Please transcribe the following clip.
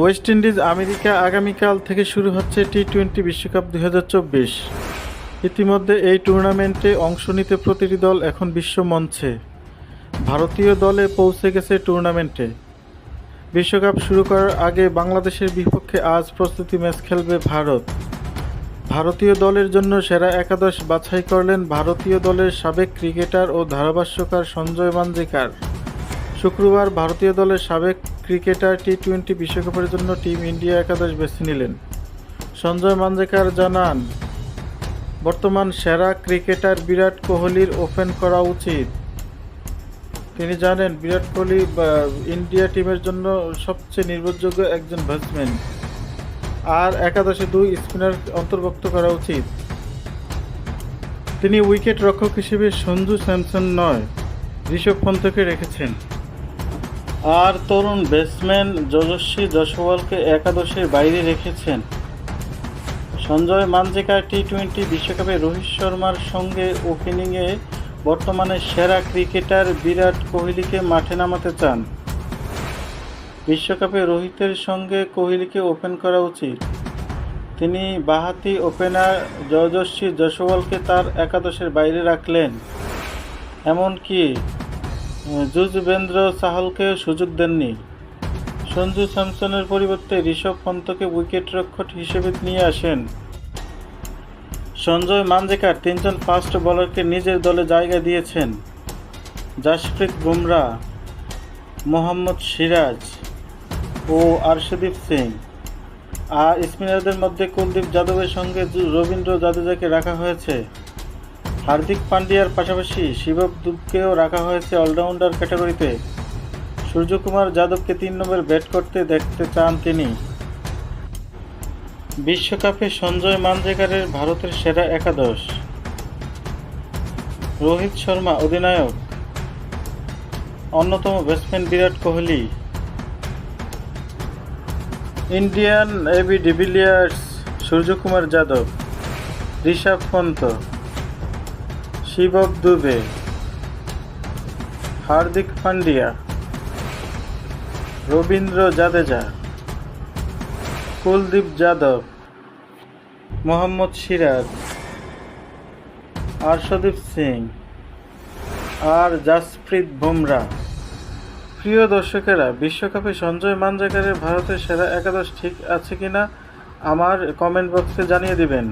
West Indies America আগামীকাল থেকে শুরু হচ্ছে টি টোয়েন্টি বিশ্বকাপ দু হাজার চব্বিশ। ইতিমধ্যে এই টুর্নামেন্টে অংশ নিতে প্রতিটি দল এখন বিশ্ব মঞ্চে। ভারতীয় দলে পৌঁছে গেছে টুর্নামেন্টে। বিশ্বকাপ শুরু করার আগে বাংলাদেশের বিপক্ষে আজ প্রস্তুতি ম্যাচ খেলবে ভারত। ভারতীয় দলের জন্য সেরা একাদশ বাছাই করলেন ভারতীয় দলের সাবেক ক্রিকেটার ও ধারাভাষ্যকার সঞ্জয় মানজিকার শুক্রবার ভারতীয় দলের সাবেক ক্রিকেটার টি টোয়েন্টি বিশ্বকাপের জন্য টিম ইন্ডিয়া একাদশ বেছে নিলেন। সঞ্জয় মানজেকার জানান, বর্তমান সেরা ক্রিকেটার বিরাট কোহলির ওপেন করা উচিত। তিনি জানেন, বিরাট কোহলি ইন্ডিয়া টিমের জন্য সবচেয়ে নির্ভরযোগ্য একজন ব্যাটসম্যান। আর একাদশে দুই স্পিনার অন্তর্ভুক্ত করা উচিত। তিনি উইকেট রক্ষক হিসেবে সঞ্জু স্যামসন নয়, ঋষভ পন্থকে রেখেছেন। আর তরুণ ব্যাটসম্যান যশস্বী জয়সওয়ালকে একাদশের বাইরে রেখেছেন। সঞ্জয় মানজেকার টি টোয়েন্টি বিশ্বকাপে রোহিত শর্মার সঙ্গে ওপেনিংয়ে বর্তমানে সেরা ক্রিকেটার বিরাট কোহলিকে মাঠে নামাতে চান। বিশ্বকাপে রোহিতের সঙ্গে কোহলিকে ওপেন করা উচিত। তিনি বাহাতি ওপেনার জয়জস্বী জয়সওয়ালকে তার একাদশের বাইরে রাখলেন। এমনকি যুজবেন্দ্র চাহলকে সুযোগ দেননি। সঞ্জু স্যামসনের পরিবর্তে ঋষভ পন্তকে উইকেট রক্ষক হিসেবে নিয়ে আসেন। সঞ্জয় মানজেকার তিনজন ফাস্ট বোলারকে নিজের দলে জায়গা দিয়েছেন। জাসপ্রীত বুমরা, মোহাম্মদ সিরাজ ও আরশদীপ সিং। আর স্পিনারদের মধ্যে কুলদীপ যাদবের সঙ্গে রবীন্দ্র জাদেজাকে রাখা হয়েছে। হার্দিক পান্ডিয়ার পাশাপাশি শিবব দুবকেও রাখা হয়েছে অলরাউন্ডার ক্যাটাগরিতে। সূর্যকুমার যাদবকে তিন নম্বর ব্যাট করতে দেখতে চান তিনি। বিশ্বকাপে সঞ্জয় মানজেকারের ভারতের সেরা একাদশ। রোহিত শর্মা অধিনায়ক। অন্যতম batsman Virat Kohli. Indian AB de Villiers Suryakumar Yadav. Rishabh Pant. Shivam Dube. Hardik Pandya Ravindra Jadeja, Kuldeep Yadav, Mohammed Siraj, Arshdeep Singh, আর জাসপ্রীত বুমরা। প্রিয় দর্শকেরা, বিশ্বকাপে সঞ্জয় মানজাকারের ভারতের সেরা একাদশ ঠিক আছে কিনা, আমার কমেন্ট বক্সে জানিয়ে দিবেন।